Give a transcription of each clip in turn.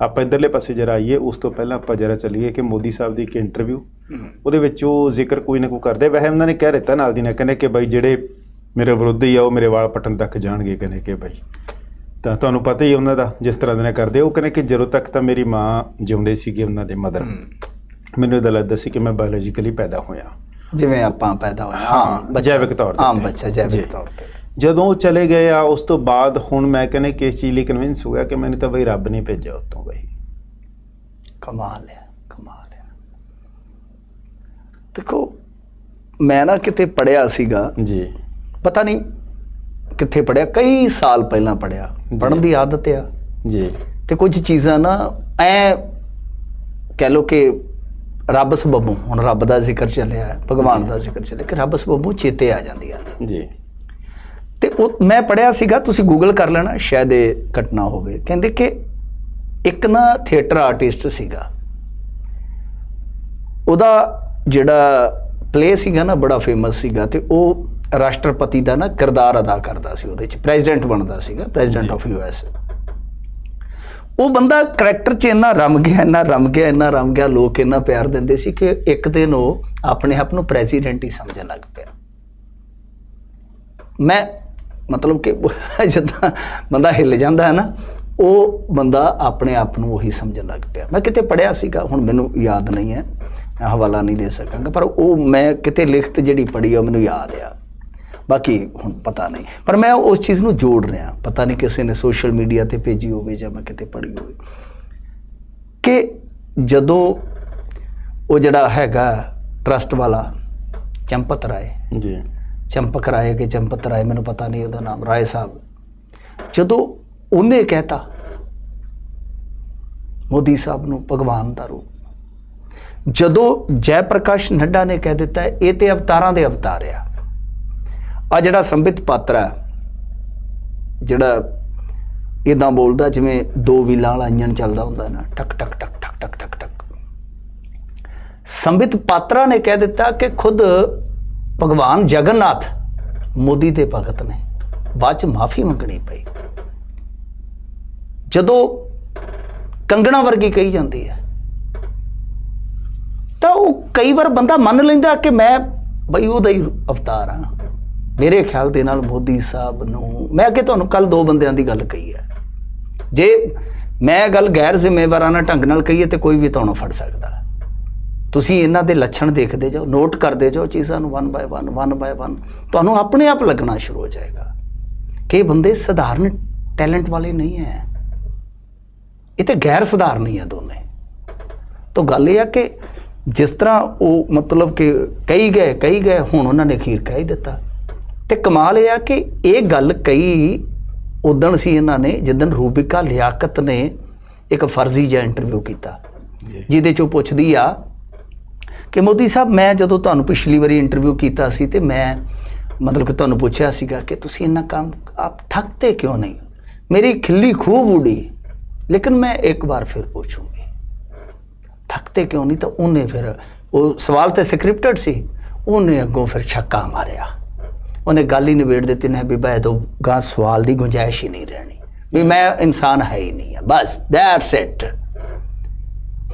ਆਪਾਂ ਇਧਰਲੇ ਪਾਸੇ ਜਰਾ ਆਈਏ ਉਸ ਤੋਂ ਪਹਿਲਾਂ ਆਪਾਂ ਜਰਾ ਚੱਲੀਏ ਕਿ ਮੋਦੀ ਸਾਹਿਬ ਦੀ ਇੱਕ ਇੰਟਰਵਿਊ ਉਹਦੇ ਵਿੱਚ ਉਹ ਜ਼ਿਕਰ ਕੋਈ ਨਾ ਕੋਈ ਕਰਦੇ। ਵੈਸੇ ਉਹਨਾਂ ਨੇ ਕਹਿ ਦਿੱਤਾ ਨਾਲ ਦੀ ਨਾਲ ਕਹਿੰਦੇ ਕਿ ਬਾਈ ਜਿਹੜੇ ਮੇਰੇ ਵਿਰੁੱਧ ਹੀ ਆ ਉਹ ਮੇਰੇ ਵਾਲ ਪਟਣ ਤੱਕ ਜਾਣਗੇ ਕਹਿੰਦੇ ਕਿ ਬਾਈ। ਤਾਂ ਤੁਹਾਨੂੰ ਪਤਾ ਹੀ ਉਹਨਾਂ ਦਾ ਜਿਸ ਤਰ੍ਹਾਂ ਦੇ ਨਾਲ ਕਰਦੇ। ਉਹ ਕਹਿੰਦੇ ਕਿ ਜਦੋਂ ਤੱਕ ਤਾਂ ਮੇਰੀ ਮਾਂ ਜਿਉਂਦੇ ਸੀਗੇ ਉਹਨਾਂ ਦੇ ਮਦਰ ਮੈਨੂੰ ਇਹਦਾ ਲੱਗਦਾ ਸੀ ਕਿ ਮੈਂ ਬਾਇਓਲੋਜੀਕਲੀ ਪੈਦਾ ਹੋਇਆ। ਜਿਵੇਂ ਆਪਾਂ ਪੈਦਾ ਹੋਏ ਹਾਂ, ਬੱਚਾ- ਜੈਵਿਕ ਤੌਰ ਤੇ। ਆਮ ਬੱਚਾ। ਜੈਵਿਕ ਤੌਰ ਤੇ। ਜਦੋਂ ਉਹ ਚਲੇ ਗਏ ਆ ਉਸ ਤੋਂ ਬਾਅਦ ਹੁਣ ਮੈਂ ਕਹਿੰਦੇ ਕਿ ਇਸ ਚੀਜ਼ ਲਈ ਕਨਵਿੰਸ ਹੋ ਗਿਆ ਕਿ ਮੈਨੂੰ ਤਾਂ ਬਈ ਰੱਬ ਨੇ ਭੇਜਿਆ ਉਤੋਂ ਬਈ। ਕਮਾਲ ਹੈ ਕਮਾਲ ਹੈ। ਦੇਖੋ ਮੈਂ ਨਾ ਕਿਤੇ ਪੜਿਆ ਸੀਗਾ। ਜੀ। ਪਤਾ ਨਹੀਂ ਕਿੱਥੇ ਪੜਿਆ ਕਈ ਸਾਲ ਪਹਿਲਾਂ ਪੜਿਆ। ਪੜਨ ਦੀ ਆਦਤ ਆ। ਜੀ। ਤੇ ਕੁਝ ਚੀਜ਼ਾਂ ਨਾ ਐ ਕਹਿ ਲੋ ਕਿ ਰੱਬ ਸਬਬੋਂ ਹੁਣ ਰੱਬ ਦਾ ਜ਼ਿਕਰ ਚੱਲਿਆ ਹੈ, ਭਗਵਾਨ ਦਾ ਜ਼ਿਕਰ ਚੱਲਿਆ ਕਿ ਰੱਬ ਸਬਬੋਂ ਚੇਤੇ ਆ ਜਾਂਦੀਆਂ ਜੀ। ਉਹ ਮੈਂ ਪੜਿਆ ਸੀਗਾ ਤੁਸੀਂ ਗੂਗਲ ਕਰ ਲੈਣਾ ਸ਼ਾਇਦ ਇਹ ਘਟਨਾ ਹੋਵੇ। ਕਹਿੰਦੇ ਕਿ ਇੱਕ ਨਾ ਥੀਏਟਰ ਆਰਟਿਸਟ ਸੀਗਾ। ਉਹਦਾ ਜਿਹੜਾ ਪਲੇ ਸੀਗਾ ਨਾ ਬੜਾ ਫੇਮਸ ਸੀਗਾ ਤੇ ਉਹ ਰਾਸ਼ਟਰਪਤੀ ਦਾ ਨਾ ਕਿਰਦਾਰ ਅਦਾ ਕਰਦਾ ਸੀ ਉਹਦੇ ਚ ਪ੍ਰੈਜ਼ੀਡੈਂਟ ਬਣਦਾ ਸੀਗਾ ਪ੍ਰੈਜ਼ੀਡੈਂਟ। ਆਫ ਯੂਐਸ ਉਹ ਬੰਦਾ ਕਰੈਕਟਰ 'ਚ ਇੰਨਾ ਰਮ ਗਿਆ ਇੰਨਾ ਰਮ ਗਿਆ ਇੰਨਾ ਰਮ ਗਿਆ ਲੋਕ ਇੰਨਾ ਪਿਆਰ ਦਿੰਦੇ ਸੀ ਕਿ ਇੱਕ ਦਿਨ ਉਹ ਆਪਣੇ ਆਪ ਨੂੰ ਪ੍ਰੈਜ਼ੀਡੈਂਟ ਹੀ ਸਮਝਣ ਲੱਗ ਪਿਆ। ਮੈਂ ਮਤਲਬ ਕਿ ਜਿੱਦਾਂ ਬੰਦਾ ਹਿੱਲ ਜਾਂਦਾ ਹੈ ਨਾ, ਉਹ ਬੰਦਾ ਆਪਣੇ ਆਪ ਨੂੰ ਉਹੀ ਸਮਝਣ ਲੱਗ ਪਿਆ। ਮੈਂ ਕਿਤੇ ਪੜਿਆ ਸੀਗਾ, ਹੁਣ ਮੈਨੂੰ ਯਾਦ ਨਹੀਂ ਹੈ, ਮੈਂ ਹਵਾਲਾ ਨਹੀਂ ਦੇ ਸਕਾਂਗਾ, ਪਰ ਉਹ ਮੈਂ ਕਿਤੇ ਲਿਖਤ ਜਿਹੜੀ ਪੜ੍ਹੀ ਉਹ ਮੈਨੂੰ ਯਾਦ ਆ। ਬਾਕੀ ਹੁਣ ਪਤਾ ਨਹੀਂ। ਪਰ ਮੈਂ ਉਸ ਚੀਜ਼ ਨੂੰ ਜੋੜ ਰਿਹਾ, ਪਤਾ ਨਹੀਂ ਕਿਸੇ ਨੇ ਸੋਸ਼ਲ ਮੀਡੀਆ ਤੇ ਭੇਜੀ ਹੋਵੇ ਜਾਂ ਮੈਂ ਕਿਤੇ ਪੜ੍ਹੀ ਹੋਵੇ। ਕਿ ਜਦੋਂ ਉਹ ਜਿਹੜਾ ਹੈਗਾ, ਟਰਸਟ ਵਾਲਾ ਚੰਪਤ ਰਾਏ, ਜੀ। ਚੰਪਕ ਰਾਏ ਕਿ ਚੰਪਤ ਰਾਏ ਮੈਨੂੰ ਪਤਾ ਨਹੀਂ ਉਹਦਾ ਨਾਮ, ਰਾਏ ਸਾਹਿਬ। ਜਦੋਂ ਉਹਨੇ ਕਹਿਤਾ, ਮੋਦੀ ਸਾਹਿਬ ਨੂੰ ਭਗਵਾਨ ਦਾ ਰੂਪ। ਜਦੋਂ ਜੈ ਪ੍ਰਕਾਸ਼ ਨੱਡਾ ਨੇ ਕਹਿ ਦਿੱਤਾ, ਇਹ ਤੇ ਅਵਤਾਰਾਂ ਦੇ ਅਵਤਾਰ ਆ। ਆ ਜਿਹੜਾ ਸੰਬਿਤ ਪਾਤਰ ਹੈ ਜਿਹੜਾ ਇਦਾਂ ਬੋਲਦਾ ਜਿਵੇਂ ਦੋ ਵੀਲਾਂ ਵਾਲਾ ਇੰਜਨ ਚੱਲਦਾ ਹੁੰਦਾ ਨਾ, ਟਕ ਟਕ ਟਕ ਟਕ ਟਕ ਟਕ ਟਕ। ਸੰਬਿਤ ਪਾਤਰਾ ਨੇ ਕਹਿ ਦਿੱਤਾ ਕਿ ਖੁਦ ਭਗਵਾਨ ਜਗਨਨਾਥ ਮੋਦੀ ਦੇ ਭਗਤ ਨੇ। ਬਾਅਦ ਚ ਮਾਫੀ ਮੰਗਣੀ ਪਈ। ਜਦੋਂ ਕੰਗਣਾ ਵਰਗੀ ਕਹੀ ਜਾਂਦੀ ਹੈ, ਤਾਂ ਉਹ ਕਈ ਵਾਰ ਬੰਦਾ ਮੰਨ ਲੈਂਦਾ ਕਿ ਮੈਂ ਬਈ ਉਹਦਾ ਹੀ ਅਵਤਾਰ ਹਾਂ। ਮੇਰੇ ਖਿਆਲ ਦੇ ਨਾਲ ਮੋਦੀ ਸਾਹਿਬ ਨੂੰ, ਮੈਂ ਕਿ ਤੁਹਾਨੂੰ ਕੱਲ ਦੋ ਬੰਦਿਆਂ ਦੀ ਗੱਲ ਕਹੀ ਹੈ। ਜੇ ਮੈਂ ਗੱਲ ਗੈਰ ਜ਼ਿੰਮੇਵਾਰਾਨਾ ਢੰਗ ਨਾਲ ਕਹੀਏ ਤੇ ਕੋਈ ਵੀ ਤੁਹਾਨੂੰ ਫੜ ਸਕਦਾ। ਤੁਸੀਂ ਇਹਨਾਂ ਦੇ ਲੱਛਣ ਦੇਖਦੇ ਜਾਓ ਨੋਟ ਕਰਦੇ ਜਾਓ ਚੀਜ਼ਾਂ ਨੂੰ one by one one by one ਤੁਹਾਨੂੰ ਆਪਣੇ ਆਪ ਲੱਗਣਾ ਸ਼ੁਰੂ ਹੋ ਜਾਏਗਾ ਕਿ ਬੰਦੇ ਸਧਾਰਨ ਟੈਲੈਂਟ ਵਾਲੇ ਨਹੀਂ ਹੈ ਇਹ ਤੇ ਗੈਰ ਸਧਾਰਨ ਹੀ ਆ ਦੋਨੇ। ਤਾਂ ਗੱਲ ਇਹ ਆ ਕਿ ਜਿਸ ਤਰ੍ਹਾਂ ਉਹ ਮਤਲਬ ਕਿ ਕਹੀ ਗਏ ਕਹੀ ਗਏ ਹੁਣ ਉਹਨਾਂ ਨੇ ਅਖੀਰ ਕਹਿ ਹੀ ਦਿੱਤਾ। ਤੇ ਕਮਾਲ ਇਹ ਆ ਕਿ ਇਹ ਗੱਲ ਕਈ ਉਦਣ ਸੀ ਇਹਨਾਂ ਨੇ ਜਿੱਦਣ ਰੂਬਿਕਾ ਲਿਆਕਤ ਨੇ ਇੱਕ ਫਰਜ਼ੀ ਜਿਹਾ ਇੰਟਰਵਿਊ ਕੀਤਾ। ਜਿਹਦੇ ਚੋਂ ਪੁੱਛਦੀ ਆ ਕਿ ਮੋਦੀ ਸਾਹਿਬ, ਮੈਂ ਜਦੋਂ ਤੁਹਾਨੂੰ ਪਿਛਲੀ ਵਾਰੀ ਇੰਟਰਵਿਊ ਕੀਤਾ ਸੀ ਤੇ ਮੈਂ ਮਤਲਬ ਕਿ ਤੁਹਾਨੂੰ ਪੁੱਛਿਆ ਸੀਗਾ ਕਿ ਤੁਸੀਂ ਇੰਨਾ ਕੰਮ, ਆਪ ਥੱਕਤੇ ਕਿਉਂ ਨਹੀਂ? ਮੇਰੀ ਖਿੱਲੀ ਖੂਬ ਉੜੀ ਲੇਕਿਨ ਮੈਂ ਇੱਕ ਵਾਰ ਫਿਰ ਪੁੱਛੂੰਗੀ। ਥੱਕਤੇ ਕਿਉਂ ਨਹੀਂ? ਤਾਂ ਉਹਨੇ ਫਿਰ, ਉਹ ਸਵਾਲ ਤੇ ਸਕ੍ਰਿਪਟਡ ਸੀ, ਉਹਨੇ ਅੱਗੋਂ ਫਿਰ ਛੱਕਾ ਮਾਰਿਆ। ਉਹਨੇ ਗੱਲ ਹੀ ਨਿਬੇੜ ਦਿੱਤੀ ਨੇ ਵੀ ਬੈ ਤੋਂ ਗਾਂ ਸਵਾਲ ਦੀ ਗੁੰਜਾਇਸ਼ ਹੀ ਨਹੀਂ ਰਹਿਣੀ। ਵੀ ਮੈਂ ਇਨਸਾਨ ਹੈ ਹੀ ਨਹੀਂ ਆ, ਬਸ ਦੈਟਸ ਇਟ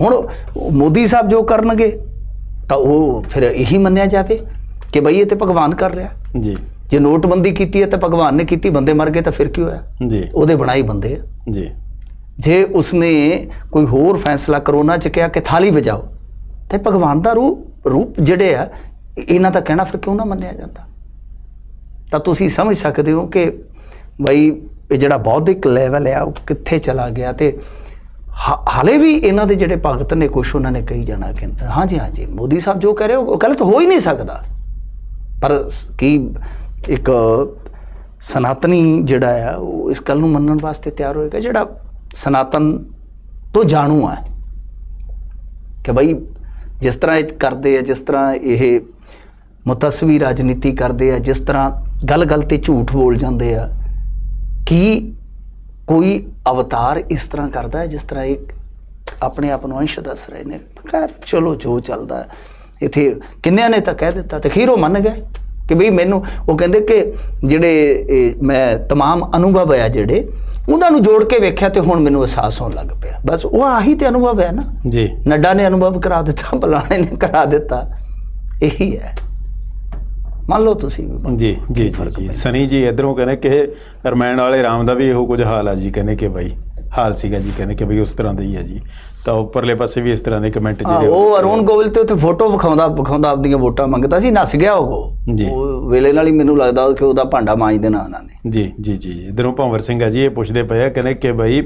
ਹੁਣ ਮੋਦੀ ਸਾਹਿਬ ਜੋ ਕਰਨਗੇ ਤਾਂ ਉਹ ਫਿਰ ਇਹੀ ਮੰਨਿਆ ਜਾਵੇ ਕਿ ਬਈ ਇਹ ਤੇ ਭਗਵਾਨ ਕਰ ਰਿਹਾ। ਜੀ। ਜੇ ਨੋਟਬੰਦੀ ਕੀਤੀ ਹੈ ਤਾਂ ਭਗਵਾਨ ਨੇ ਕੀਤੀ ਬੰਦੇ ਮਰ ਗਏ ਤਾਂ ਫਿਰ ਕੀ ਹੋਇਆ? ਜੀ। ਉਹਦੇ ਬਣਾਈ ਬੰਦੇ ਆ। ਜੀ। ਜੇ ਉਸਨੇ ਕੋਈ ਹੋਰ ਫੈਸਲਾ ਕਰੋਨਾ ਚ ਕਿਹਾ ਕਿ ਥਾਲੀ ਵਜਾਓ ਤੇ ਭਗਵਾਨ ਦਾ ਰੂਪ ਰੂਪ ਜਿਹੜੇ ਆ ਇਹਨਾਂ ਦਾ ਕਹਿਣਾ ਫਿਰ ਕਿਉਂ ਨਾ ਮੰਨਿਆ ਜਾਂਦਾ? ਤਾਂ ਤੁਸੀਂ ਸਮਝ ਸਕਦੇ ਹੋ ਕਿ ਬਈ ਇਹ ਜਿਹੜਾ ਬੌਧਿਕ ਲੈਵਲ ਆ ਉਹ ਕਿੱਥੇ ਚਲਾ ਗਿਆ ਤੇ ਹਾਲੇ ਵੀ ਇਹਨਾਂ ਦੇ ਜਿਹੜੇ ਭਗਤ ਨੇ, ਕੁਛ ਉਹਨਾਂ ਨੇ ਕਹੀ ਜਾਣਾ ਕਿ ਹਾਂਜੀ ਹਾਂਜੀ, ਮੋਦੀ ਸਾਹਿਬ ਜੋ ਕਹਿ ਰਹੇ ਹੋ ਗਲਤ ਹੋ ਹੀ ਨਹੀਂ ਸਕਦਾ। ਪਰ ਕੀ ਇੱਕ ਸਨਾਤਨੀ ਜਿਹੜਾ ਆ, ਉਹ ਇਸ ਗੱਲ ਨੂੰ ਮੰਨਣ ਵਾਸਤੇ ਤਿਆਰ ਹੋਏਗਾ, ਜਿਹੜਾ ਸਨਾਤਨ ਤੋਂ ਜਾਣੂ ਆ। ਕਿ ਭਾਈ ਜਿਸ ਤਰ੍ਹਾਂ ਇਹ ਕਰਦੇ ਆ, ਜਿਸ ਤਰ੍ਹਾਂ ਇਹ ਮੁਤਸਵੀ ਰਾਜਨੀਤੀ ਕਰਦੇ ਆ, ਜਿਸ ਤਰ੍ਹਾਂ ਗੱਲ-ਗੱਲ ਤੇ ਝੂਠ ਬੋਲ ਜਾਂਦੇ ਆ, ਕੀ ਕੋਈ ਅਵਤਾਰ ਇਸ ਤਰ੍ਹਾਂ ਕਰਦਾ ਹੈ ਜਿਸ ਤਰ੍ਹਾਂ ਇੱਕ ਆਪਣੇ ਆਪ ਨੂੰ ਅੰਸ਼ ਦੱਸ ਰਹੇ ਨੇ ਖੈਰ ਚਲੋ ਜੋ ਚੱਲਦਾ ਹੈ। ਇਥੇ ਕਿੰਨਿਆਂ ਨੇ ਤਾਂ ਕਹਿ ਦਿੱਤਾ ਤੇ ਖੀਰ ਉਹ ਮੰਨ ਗਏ ਕਿ ਬਈ ਮੈਨੂੰ ਉਹ ਕਹਿੰਦੇ ਕਿ ਜਿਹੜੇ ਇਹ ਮੈਂ तमाम ਅਨੁਭਵ ਆ ਜਿਹੜੇ ਉਹਨਾਂ ਨੂੰ ਜੋੜ ਕੇ ਵੇਖਿਆ ਤੇ ਹੁਣ ਮੈਨੂੰ ਅਹਿਸਾਸ ਹੋਣ ਲੱਗ ਪਿਆ ਬਸ ਉਹ ਆਹੀ ਤੇ ਅਨੁਭਵ ਹੈ ਨਾ ਜੀ ਨੱਡਾ ਨੇ ਅਨੁਭਵ ਕਰਾ ਦਿੱਤਾ ਬਲਾਣੇ ਨੇ ਕਰਾ ਦਿੱਤਾ ਇਹੀ ਹੈ ਮੰਨ ਲਓ ਤੁਸੀਂ। ਜੀ ਜੀ ਜੀ ਸਨੀ ਜੀ ਇਧਰੋਂ ਕਹਿੰਦੇ ਕਿ ਰਮਾਇਣ ਵਾਲੇ ਰਾਮ ਦਾ ਵੀ ਇਹੋ ਕੁਝ ਹਾਲ ਆ ਜੀ ਕਹਿੰਦੇ ਕਿ ਬਾਈ ਹਾਲ ਸੀਗਾ ਜੀ ਕਹਿੰਦੇ ਕਿ ਬਈ ਉਸ ਤਰ੍ਹਾਂ ਦਾ ਹੀ ਹੈ ਜੀ। ਤਾਂ ਉੱਪਰਲੇ ਪਾਸੇ ਵੀ ਇਸ ਤਰ੍ਹਾਂ ਦੇ ਕਮੈਂਟ ਜਿਹੜੇ ਉਹ ਅਰੁਣ ਗੋਇਲ ਤੇ ਉੱਥੇ ਫੋਟੋ ਵਿਖਾਉਂਦਾ ਵਿਖਾਉਂਦਾ ਆਪਦੀਆਂ ਵੋਟਾਂ ਮੰਗਦਾ ਸੀ ਨੱਸ ਗਿਆ ਉਹ। ਜੀ। ਉਹ ਵੇਲੇ ਨਾਲ ਹੀ ਮੈਨੂੰ ਲੱਗਦਾ ਕਿ ਉਹਦਾ ਭਾਂਡਾ ਮਾਂਜ ਦੇਣਾ ਉਹਨਾਂ ਨੇ। ਜੀ ਜੀ ਜੀ ਜੀ। ਇਧਰੋਂ ਭੰਵਰ ਸਿੰਘ ਆ ਜੀ ਇਹ ਪੁੱਛਦੇ ਪਏ ਆ ਕਹਿੰਦੇ ਕਿ ਬਾਈ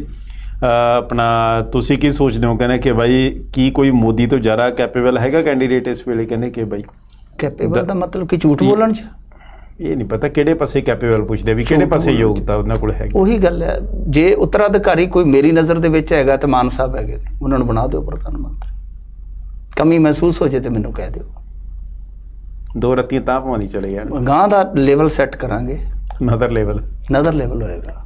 ਆਪਣਾ ਤੁਸੀਂ ਕੀ ਸੋਚਦੇ ਹੋ? ਕਹਿੰਦੇ ਕਿ ਬਾਈ ਕੀ ਕੋਈ ਮੋਦੀ ਤੋਂ ਜ਼ਿਆਦਾ ਕੈਪੇਬਲ ਹੈਗਾ ਕੈਂਡੀਡੇਟ ਇਸ ਵੇਲੇ? ਕਹਿੰਦੇ ਕਿ ਬਾਈ ਕੈਪੇਬਲ ਦਾ ਮਤਲਬ ਕਿ ਝੂਠ ਬੋਲਣ ਚ? ਇਹ ਨਹੀਂ ਪਤਾ ਕਿਹੜੇ ਪਾਸੇ ਕੈਪੇਬਲ ਪੁੱਛਦੇ ਵੀ ਕਿਹੜੇ ਪਾਸੇ ਯੋਗਤਾ ਉਹਨਾਂ ਕੋਲ ਹੈਗੀ। ਉਹੀ ਗੱਲ ਹੈ। ਜੇ ਉੱਤਰਾਧਿਕਾਰੀ ਕੋਈ ਮੇਰੀ ਨਜ਼ਰ ਦੇ ਵਿੱਚ ਹੈਗਾ ਤੇ ਮਾਨ ਸਾਹਿਬ ਹੈਗੇ ਨੇ ਉਹਨਾਂ ਨੂੰ ਬਣਾ ਦਿਓ ਪ੍ਰਧਾਨ ਮੰਤਰੀ। ਕਮੀ ਮਹਿਸੂਸ ਹੋ ਜੇ ਤੇ ਮੈਨੂੰ ਕਹਿ ਦਿਓ। ਦੋ ਰੱਤੀਆਂ ਤਾਂ ਨਹੀਂ ਚਲੇ ਜਾਣ। ਗਾਂ ਦਾ ਲੈਵਲ ਸੈੱਟ ਕਰਾਂਗੇ। ਨਦਰ ਲੈਵਲ ਨਦਰ ਲੈਵਲ ਹੋਏਗਾ।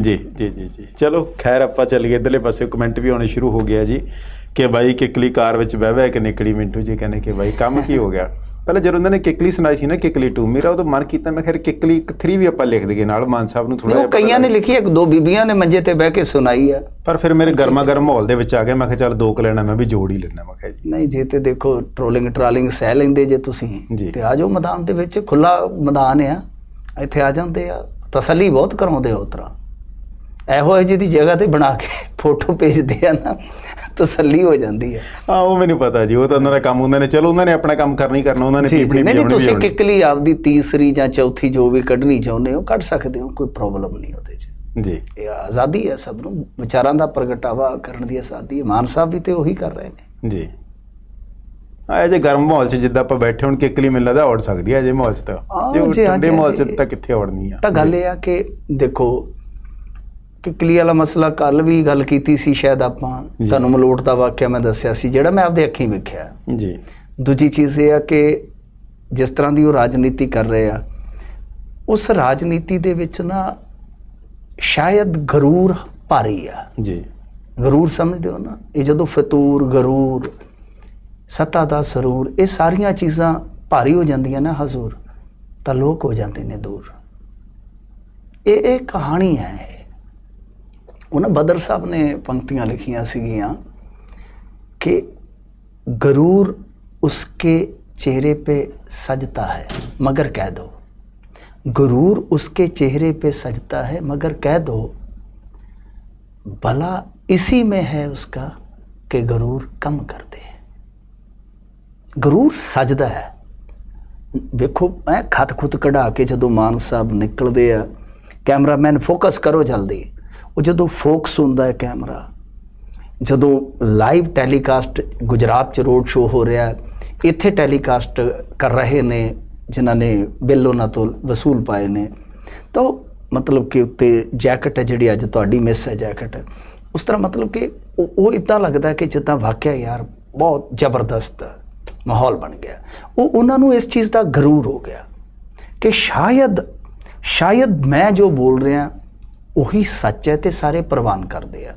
ਜੀ ਜੀ ਜੀ ਜੀ। ਚਲੋ ਖੈਰ ਆਪਾਂ ਚੱਲੀਏ। ਇਧਰਲੇ ਪਾਸੇ ਕਮੈਂਟ ਵੀ ਆਉਣੇ ਸ਼ੁਰੂ ਹੋ ਗਿਆ ਜੀ। ਕਿ ਬਾਈ ਕਿਕਲੀ ਕਾਰ ਵਿੱਚ ਬਹਿ ਬਹਿ ਕੇ ਨਿਕਲੀ ਮਿੰਟੂ ਜੀ ਕਹਿੰਦੇ ਕਿ ਬਾਈ ਕੰਮ ਕੀ ਹੋ ਗਿਆ? ਪਹਿਲਾਂ ਜਦੋਂ ਉਹਨਾਂ ਨੇ ਕਿਕਲੀ ਸੁਣਾਈ ਸੀ ਨਾ ਕਿਕਲੀ 2 ਮੇਰਾ ਉਦੋਂ ਮਨ ਕੀਤਾ ਮੈਂ ਖੈਰ ਕਿਕਲੀ 3 ਵੀ ਆਪਾਂ ਲਿਖ ਦਈਏ ਨਾਲ ਮਾਨ ਸਾਹਿਬ ਨੂੰ ਥੋੜਾ ਉਹ ਕਈਆਂ ਨੇ ਲਿਖੀ ਇੱਕ ਦੋ ਬੀਬੀਆਂ ਨੇ ਮੰਜੇ ਤੇ ਬਹਿ ਕੇ ਸੁਣਾਈ ਆ। ਪਰ ਫਿਰ ਮੇਰੇ ਗਰਮਾ ਗਰਮ ਮਾਹੌਲ ਦੇ ਵਿੱਚ ਆ ਗਿਆ ਮੈਂ ਕਿਹਾ ਚੱਲ ਦੋ ਕੁ ਲੈਣਾ ਮੈਂ ਵੀ ਜੋੜ ਹੀ ਲੈਣਾ ਮੈਂ ਕਿਹਾ ਜੀ। ਨਹੀਂ ਜੇ ਤੇ ਦੇਖੋ ਟ੍ਰੋਲਿੰਗ ਟਰਾਲਿੰਗ ਸਹਿ ਲੈਂਦੇ ਜੇ ਤੁਸੀਂ। ਤੇ ਆ ਜਾਓ ਮੈਦਾਨ ਦੇ ਵਿੱਚ ਖੁੱਲਾ ਮੈਦਾਨ ਆ ਇੱਥੇ ਆ ਜਾਂਦੇ ਆ ਤਸੱਲੀ ਬਹੁਤ ਕਰਾਉਂਦੇ ਆ ਉਤਰਾ ਇਹੋ ਜਿਹੀ ਦੀ ਜਗ੍ਹਾ ਤੇ ਬਣਾ ਕੇ ਫੋਟੋ ਭੇਜਦੇ ਆ ਨਾ ਤਸੱਲੀ ਹੋ ਜਾਂਦੀ ਹੈ। ਹਾਂ ਉਹ ਮੈਨੂੰ ਪਤਾ ਜੀ ਉਹ ਤਾਂ ਉਹਨਾਂ ਦਾ ਕੰਮ ਉਹਨਾਂ ਨੇ ਚਲੋ ਉਹਨਾਂ ਨੇ ਆਪਣਾ ਕੰਮ ਕਰਨਾ ਹੀ ਕਰਨਾ ਉਹਨਾਂ ਨੇ ਟਿੱਪਣੀ ਨਹੀਂ ਤੁਸੀਂ। ਕਿਕਲੀ ਆਪਦੀ ਤੀਸਰੀ ਜਾਂ ਚੌਥੀ ਜੋ ਵੀ ਕੱਢਣੀ ਚਾਹੁੰਦੇ ਹੋ ਕੱਢ ਸਕਦੇ ਹੋ ਕੋਈ ਪ੍ਰੋਬਲਮ ਨਹੀਂ ਉਹਦੇ 'ਚ। ਜੀ। ਇਹ ਆਜ਼ਾਦੀ ਹੈ ਸਭ ਨੂੰ ਵਿਚਾਰਾਂ ਦਾ ਪ੍ਰਗਟਾਵਾ ਕਰਨ ਦੀ ਆਜ਼ਾਦੀ ਹੈ ਮਾਨ ਸਾਹਿਬ ਵੀ ਤੇ ਉਹੀ ਕਰ ਰਹੇ ਨੇ। ਜੀ। ਆ ਜੇ ਗਰਮ ਮਾਹੌਲ 'ਚ ਜਿੱਦਾਂ ਆਪਾਂ ਬੈਠੇ ਹੁਣ ਕਿਕਲੀ ਮੈਨੂੰ ਲੱਗਦਾ ਔੜ ਸਕਦੀ ਹੈ ਜੇ ਮਾਹੌਲ 'ਚ ਤਾਂ। ਜੇ ਠੰਡੇ ਮਾਹੌਲ 'ਚ। ਤਾਂ ਕਿੱਥੇ ਔੜਨੀ ਆ? ਤਾਂ ਗੱਲ ਇਹ ਆ ਕਿ ਦੇਖੋ ਕਿਕਲੀ ਵਾਲਾ ਮਸਲਾ ਕੱਲ ਵੀ ਗੱਲ ਕੀਤੀ ਸੀ ਸ਼ਾਇਦ ਆਪਾਂ। ਤੁਹਾਨੂੰ ਮਲੋਟ ਦਾ ਵਾਕਿਆ ਮੈਂ ਦੱਸਿਆ ਸੀ ਜਿਹੜਾ ਮੈਂ ਆਪਦੇ ਅੱਖੀਂ ਵੇਖਿਆ। ਜੀ। ਦੂਜੀ ਚੀਜ਼ ਇਹ ਆ ਕਿ ਜਿਸ ਤਰ੍ਹਾਂ ਦੀ ਉਹ ਰਾਜਨੀਤੀ ਕਰ ਰਹੇ ਆ ਉਸ ਰਾਜਨੀਤੀ ਦੇ ਵਿੱਚ ਨਾ ਸ਼ਾਇਦ ਗਰੂਰ ਭਾਰੀ ਆ। ਜੀ। ਗਰੂਰ ਸਮਝਦੇ ਹੋ ਨਾ? ਇਹ ਜਦੋਂ ਫਤੂਰ ਗਰੂਰ ਸੱਤਾ ਦਾ ਸਰੂਰ ਇਹ ਸਾਰੀਆਂ ਚੀਜ਼ਾਂ ਭਾਰੀ ਹੋ ਜਾਂਦੀਆਂ ਨਾ ਹਜ਼ੂਰ ਤਾਂ ਲੋਕ ਹੋ ਜਾਂਦੇ ਨੇ ਦੂਰ। ਇਹ ਇਹ ਕਹਾਣੀ ਹੈ। ਉਹਨਾਂ ਬਦਰ ਸਾਹਿਬ ਨੇ ਪੰਕਤੀਆਂ ਲਿਖੀਆਂ ਸੀਗੀਆਂ ਕਿ ਗਰੂਰ ਉਸਕੇ चेहरे पे सजता है मगर कह दो गरूर उसके चेहरे पे सजता है मगर कह दो भला इसी में है उसका कि गरूर कम कर दे ਗਰੂਰ ਸਜਦਾ ਹੈ ਵੇਖੋ ਐ ਖਤ ਖੁਤ ਕਢਾ ਕੇ ਜਦੋਂ ਮਾਨ ਸਾਹਿਬ ਨਿਕਲਦੇ ਆ ਕੈਮਰਾਮੈਨ ਫੋਕਸ ਕਰੋ ਜਲਦੀ ਉਹ ਜਦੋਂ ਫੋਕਸ ਹੁੰਦਾ ਹੈ ਕੈਮਰਾ, ਜਦੋਂ ਲਾਈਵ ਟੈਲੀਕਾਸਟ ਗੁਜਰਾਤ ਚ ਰੋਡ ਸ਼ੋਅ ਹੋ ਰਿਹਾ ਹੈ, ਇੱਥੇ ਟੈਲੀਕਾਸਟ ਕਰ ਰਹੇ ਨੇ ਜਿਨ੍ਹਾਂ ਨੇ ਬਿੱਲ ਉਹਨਾਂ ਤੋਂ ਵਸੂਲ ਪਾਏ ਨੇ, ਤਾਂ ਉਹ ਮਤਲਬ ਕਿ ਉੱਤੇ ਜੈਕਟ ਹੈ ਜਿਹੜੀ ਅੱਜ ਤੁਹਾਡੀ ਮਿਸ ਹੈ ਜੈਕਟ। ਉਸ ਤਰ੍ਹਾਂ ਮਤਲਬ ਕਿ ਉਹ ਉਹ ਇਦਾਂ ਲੱਗਦਾ ਕਿ ਜਿੱਦਾਂ ਵਾਕਿਆ ਯਾਰ ਬਹੁਤ ਜ਼ਬਰਦਸਤ ਮਾਹੌਲ ਬਣ ਗਿਆ। ਉਹ ਉਹਨਾਂ ਨੂੰ ਇਸ ਚੀਜ਼ ਦਾ ਗਰੂਰ ਹੋ ਗਿਆ ਕਿ ਸ਼ਾਇਦ ਸ਼ਾਇਦ ਮੈਂ ਜੋ ਬੋਲ ਰਿਹਾ ਉਹੀ ਸੱਚ ਹੈ ਤੇ ਸਾਰੇ ਪ੍ਰਵਾਨ ਕਰਦੇ ਆ।